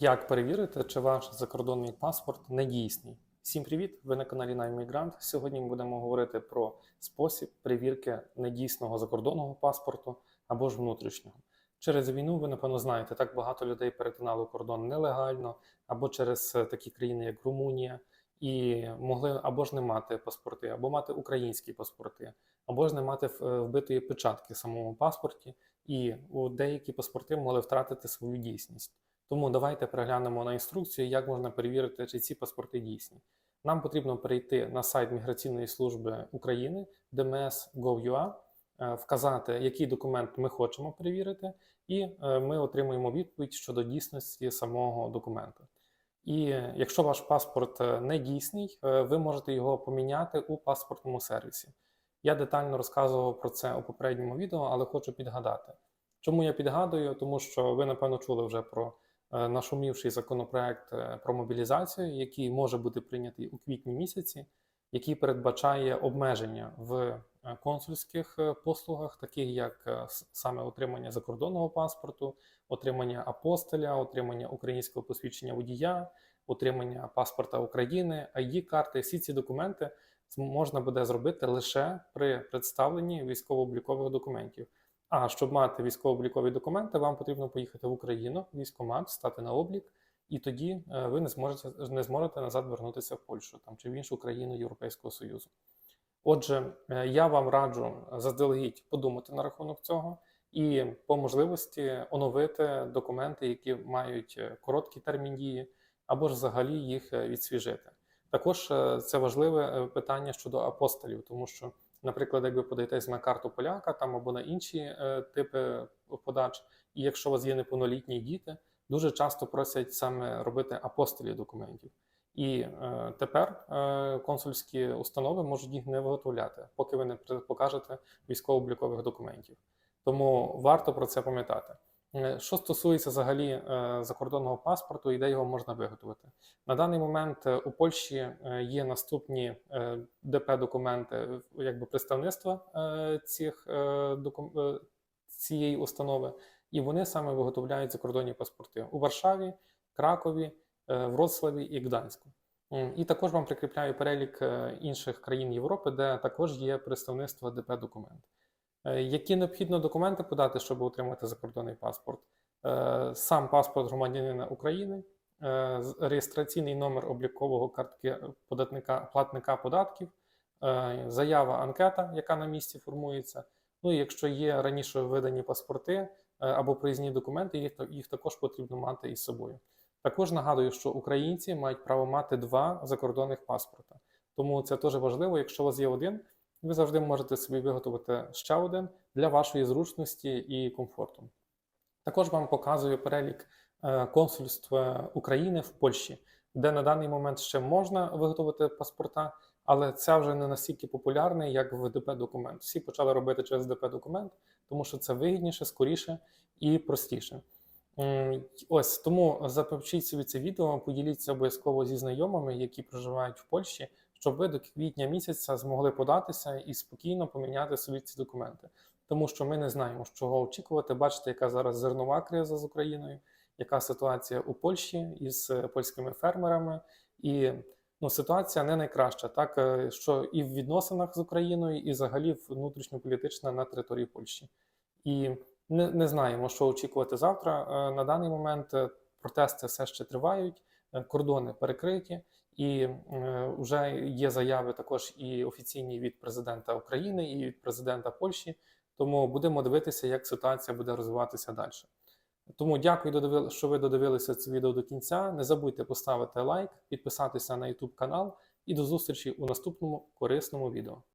Як перевірити, чи ваш закордонний паспорт не дійсний? Всім привіт! Ви на каналі Наймігрант. Сьогодні ми будемо говорити про спосіб перевірки недійсного закордонного паспорту або ж внутрішнього. Через війну ви напевно знаєте, так багато людей перетинали кордон нелегально, або через е, такі країни, як Румунія, і могли або ж не мати паспорти, або мати українські паспорти, або ж не мати е, вбитої печатки в самому паспорті, і деякі паспорти могли втратити свою дійсність. Тому давайте переглянемо на інструкцію, як можна перевірити, чи ці паспорти дійсні. Нам потрібно перейти на сайт Міграційної служби України dms.gov.ua, е, вказати, який документ ми хочемо перевірити, і е, ми отримуємо відповідь щодо дійсності самого документу. І якщо ваш паспорт е, не дійсний, ви можете його поміняти у паспортному сервісі. Я детально розказував про це у попередньому відео, але хочу підгадати. Чому я підгадую? Тому що ви, напевно, чули вже про нашумівший законопроект е, про мобілізацію, який може бути прийнятий у квітні місяці, який передбачає обмеження в е, консульських е, послугах, таких як е, саме отримання закордонного паспорту, отримання апостиля, отримання українського посвідчення водія, отримання паспорта України, id карти всі ці документи можна буде зробити лише при представленні військово-облікових документів. А щоб мати військово-облікові документи, вам потрібно поїхати в Україну, в військкомат, стати на облік, і тоді е, ви не зможете не зможете назад вернутися в Польщу там чи в іншу країну Європейського Союзу. Отже, е, я вам раджу заздалегідь подумати на рахунок цього і по можливості оновити документи, які мають е, короткий термін дії, або ж взагалі їх відсвіжити. Також це важливе питання щодо апостолів, тому що, наприклад, як ви подаєтесь на карту поляка там або на інші е, типи подач, і якщо у вас є неповнолітні діти, дуже часто просять саме робити апостолі документів. І е, тепер е, консульські установи можуть їх не виготовляти, поки ви не покажете військово-облікових документів. Тому варто про це пам'ятати. Е, Що стосується взагалі е, закордонного паспорту і де його можна виготовити, на даний момент е, у Польщі є наступні ДП-документи, якби представництва цих цієї установи, і вони саме виготовляють закордонні паспорти у Варшаві, Кракові, Вроцлаві і Гданську. І також вам прикріпляю перелік інших країн Європи, де також є представництво ДП-документ. Е, Які необхідно документи подати, щоб отримати закордонний паспорт? Е, Сам паспорт громадянина України, е, реєстраційний номер облікового картки податника, платника податків, заява анкета, яка на місці формується. Ну і якщо є раніше видані паспорти або проїзні документи, їх також потрібно мати із собою. Також нагадую, що українці мають право мати два закордонних паспорта. Тому це теж важливо. Якщо у вас є один, ви завжди можете собі виготовити ще один для вашої зручності і комфорту. Також вам показую перелік е, консульств е, України в Польщі, де на даний момент ще можна виготовити паспорта, але це вже не настільки популярне, як в ДП-документ. Всі почали робити через ДП-документ, тому що це вигідніше, скоріше і простіше. Ось тому запишіть собі це відео, поділіться обов'язково зі знайомими, які проживають в Польщі, щоб ви до квітня місяця змогли податися і спокійно поміняти собі ці документи. Тому що ми не знаємо, чого очікувати. Бачите, яка зараз зернова криза з Україною, яка ситуація у Польщі із е, польськими фермерами, і ну, ситуація не найкраща, так е, що і в відносинах з Україною, і взагалі внутрішньополітична на території Польщі. І не, не знаємо, що очікувати завтра. Е, На даний момент е, протести все ще тривають, е, кордони перекриті, і вже є заяви також і офіційні від президента України, і від президента Польщі. Тому будемо дивитися, як ситуація буде розвиватися далі. Тому дякую, що ви додивилися це відео до кінця. Не забудьте поставити лайк, підписатися на YouTube канал і до зустрічі у наступному корисному відео.